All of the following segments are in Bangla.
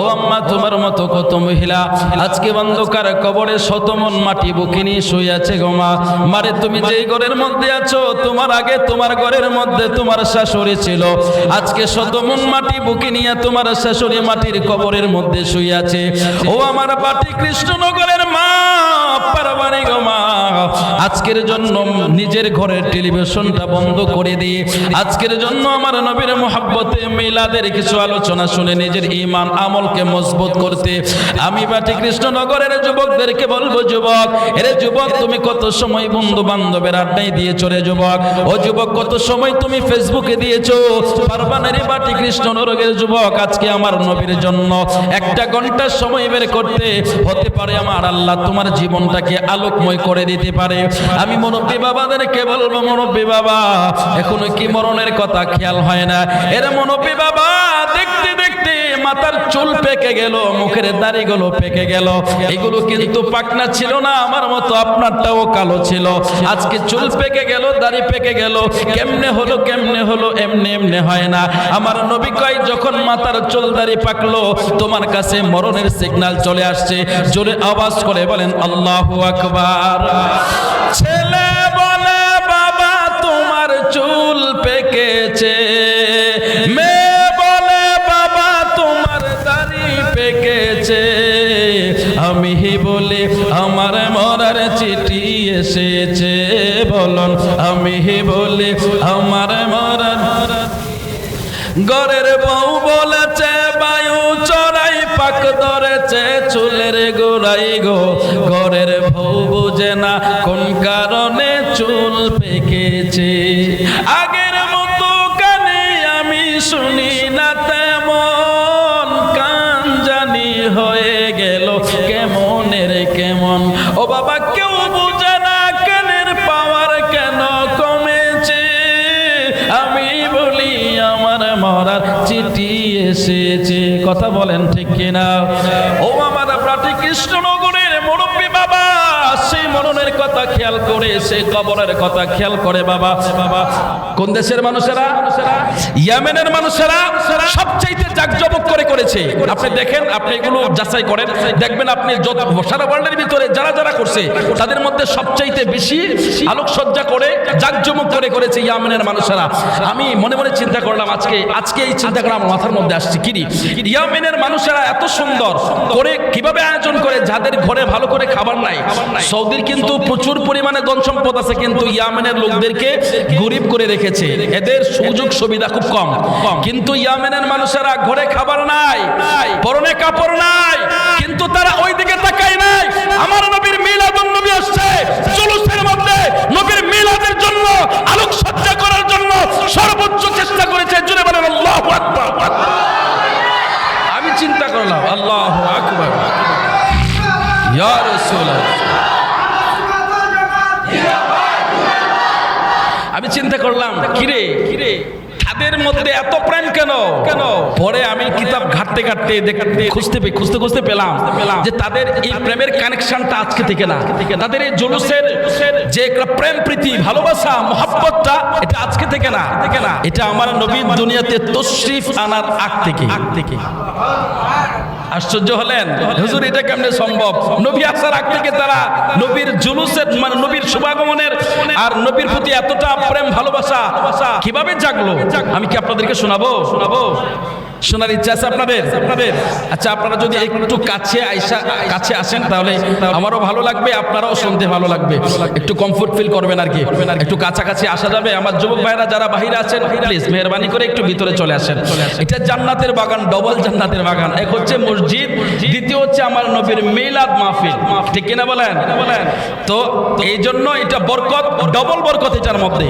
ও তোমার মতো কত মহিলা। আজকে কবরে মাটি বুকে নিয়ে শুয়ে আছে গো মা। মারে, তুমি যেই ঘরের মধ্যে আছো, তোমার আগে তোমার ঘরের মধ্যে তোমার শাশুড়ি ছিল। আজকে মাটি বুকে নিয়ে তোমার শাশুড়ি মাটির কবরের মধ্যে শুয়ে আছে। ও আমার পাটি কৃষ্ণনগরের মা, পারবানি গো মা। আজকের জন্য নিজের ঘরের টেলিভিশনটা বন্ধ করে দিয়ে, আজকের জন্য আমার নবীর মোহাব্বতে মিলাদের কিছু আলোচনা শুনে নিজের ইমান আমলকে মজবুত করতে, আমি বাটি কৃষ্ণনগরের যুবকদেরকে বলব, যুবক, এরে যুবক, তুমি কত সময় বন্ধু বান্ধবের আড্ডায় দিয়েছ রে যুবক? ও যুবক, কত সময় তুমি ফেসবুকে দিয়েছ? পারবানের বাটি কৃষ্ণনগরের যুবক, আজকে আমার নবীর জন্য একটা ঘণ্টার সময় বের করতে হতে পারে আমার আল্লাহ, তোমার জীবনটাকে আলোকময় করে দিতে পারে। আমি মুরব্বী বাবাদেরকে বলব, মুরব্বী বাবা, এখনও কি মরণের কথা খেয়াল হয় না? এরা মুরব্বী বাবা মাথার চুল পেকে গেল, মুখের দাড়িগুলো পেকে গেল। এগুলো কিন্তু পাকনা ছিল না, আমার মতো আপনারটাও কালো ছিল। আজকে চুল পেকে গেল, দাড়ি পেকে গেল, কেমনে হলো কেমনে হলো, এমনি এমনি হয় না। আমার নবী কয়, যখন মাথার চুল দাড়ি পাকলো, তোমার কাছে মরণের সিগন্যাল চলে আসছে। জোরে আওয়াজ করে বলেন, আল্লাহু আকবার। ছেলে বলে, বাবা, তোমার চুল পেকেছে। চিঠি এসেছে, বলন, আমি বলে আমার মরণ। ঘরের বউ বলেছে, বায়ু চড়াই পাক ধরেছে, চুলের গোড়াই গো। ঘরের বউ বুঝে না কোন কারণে চুল পেকেছে। কিনা? ও আমার প্রাটি কৃষ্ণনগরের মুরব্বী বাবা, সেই মরণের কথা খেয়াল করে, সেই কবরের কথা খেয়াল করে বাবা। বাবা কোন দেশের মানুষেরা? ইয়ামেনের মানুষেরা? সবচাইতে করে করেছে। আপনি দেখেন, আপনি এগুলো যাচাই করেন। দেখবেন আপনি যত সারা ওয়ার্ল্ডের ভিতরে যারা যারা করছে, তাদের মধ্যে সবচাইতে বেশি আলোকসজ্জা করে, জাকজমক করে করেছে ইয়ামেনের মানুষেরা। আমি মনে মনে চিন্তা করলাম, আজকে আজকে এই চিন্তা করা আমার মাথার মধ্যে আসছে কিনি ইয়ামেনের মানুষেরা এত সুন্দর করে কীভাবে আয়োজন করে, যাদের ঘরে ভালো করে খাবার নাই। সৌদির কিন্তু প্রচুর পরিমাণে ধন সম্পদ আছে, কিন্তু ইয়ামেনের লোকদেরকে গরিব করে রেখেছে। এদের সুযোগ সুবিধা খুব কম। কিন্তু ইয়ামেনের মানুষেরা ঘরে খাবার নাই। পরনে কাপড় নাই কিন্তু তারা ওই দিকে তাকায় নাই। আমার নবীর মিলাদুন নবী আসছে জুলুসের মধ্যে নবীর মিলাদের জন্য আলোকসজ্জা করার জন্য সর্বোচ্চ চেষ্টা করেছে। জুড়ে বলেন আল্লাহু আকবার। আমি চিন্তা করলাম আল্লাহু আকবার। ইয়া রাসূলুল্লাহ। আমি চিন্তা করলাম কিরে কিরে? তাদের মধ্যে এত প্রেম কেন? কেন? পরে আমি কিতাব ঘাটতে ঘাটতে দেখতে খুঁজতে খুঁজতে খুঁজতে পেলাম পেলাম যে তাদের এই প্রেমের কানেকশনটা আজকে থেকে না। তাদের এই জলুসের যে একটা প্রেম প্রীতি, ভালোবাসা, মহাব্বতটা, এটা আজকে থেকে না। থেকে না এটা আমার নবীন দুনিয়াতে তশরিফ আনার আগ থেকে আগ থেকে। আশ্চর্য হলেন, হুজুর, এটা কেমনে সম্ভব? নবী আসার আগ থেকে তারা নবীর জুলুসের মানে নবীর শুভাগমনের আর নবীর প্রতি এতটা প্রেম, ভালোবাসা, কীভাবে জাগলো? আমি কি আপনাদেরকে শোনাবো? শোনাবো শোনার ইচ্ছা আছে আপনাদের? আপনাদের আচ্ছা আপনারা যদি একটু কাছে আইসা, কাছে আসেন তাহলে আমারও ভালো লাগবে, আপনারাও শুনতে ভালো লাগবে। একটু কমফোর্ট ফিল করবেন আর কি। একটু কাছাকাছি আসা যাবে। আমার যুবক ভাইরা যারা বাহিরে আছেন প্লিজ মেহরবানি করে একটু ভিতরে চলে আসেন। এটা জান্নাতের বাগান ডবল জান্নাতের বাগান। এক হচ্ছে মসজিদ, দ্বিতীয় হচ্ছে আমার নবীর মিলাদ মাহফিল। ঠিক কিনা বলেন? তো এই জন্য এটা বরকত ডবল বরকত এটার মধ্যে।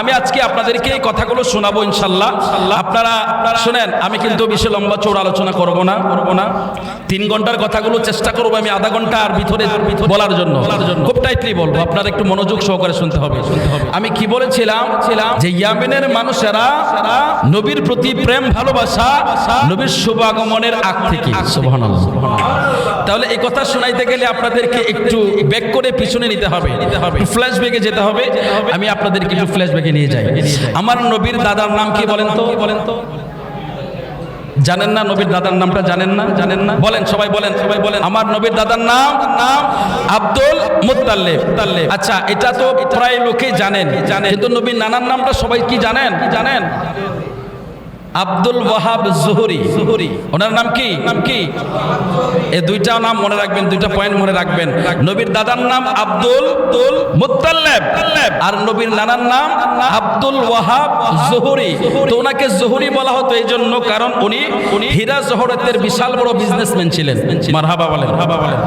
আমি আজকে আপনাদেরকে এই কথাগুলো শোনাবো ইনশাল্লাহ। আপনারা শুনেন আমি কিন্তু বেশি লম্বা চোর আলোচনা করব না করব না। তিন ঘণ্টার কথাগুলো চেষ্টা করব আমি আধা ঘণ্টা আর ভিতরে বলার জন্য। খুব টাইটলি বলব, আপনারা একটু মনোযোগ সহকারে শুনতে হবে। শুনতে হবে আমি কি বলেছিলাম? ছিলাম যে ইয়ামিনের মানুষেরা নবীর প্রতি প্রেম, ভালোবাসা, নবীর শুভাগমনের আগ থেকে। তাহলে এই কথা শোনাইতে গেলে আপনাদেরকে একটু ব্যাক করে পিছনে নিতে হবে। নিতে হবে ফ্ল্যাশ ব্যাগে যেতে হবে। আমি আপনাদেরকে একটু ফ্ল্যাশ ব্যাগে নিয়ে যাই। আমার নবীর দাদার নাম কি বলেন তো বলেন তো? জানেন না নবীর দাদার নামটা জানেন না? জানেন না? বলেন, সবাই বলেন সবাই বলেন। আমার নবীর দাদার নাম? নাম আব্দুল মুতাল্লেব তাল্লেব আচ্ছা এটা তো প্রায় লোকে জানেন জানেন। কিন্তু নবীর নানার নামটা সবাই কি জানেন? জানেন? আব্দুল ওয়াহাব জুহরি। জুহরি। ওনার নাম কি? নাম কি? এই দুইটা নাম মনে রাখবেন, দুইটা পয়েন্ট মনে রাখবেন। নবীর দাদার নাম আব্দুল তুল মুত্তাল্লেব। আর নবীর নানার নাম আব্দুল ওয়াহাব জুহরি। তো ওনাকে জুহরি বলা হতো এই জন্য কারণ উনি উনি হীরা জহরতের বিশাল বড় বিজনেসম্যান ছিলেন। মারহাবা বলেন। হাবা বলেন।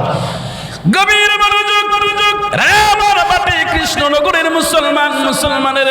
গভীর মনোযোগ মনোযোগ রে আমার মাটি কৃষ্ণনগরের মুসলমান, মুসলমানের।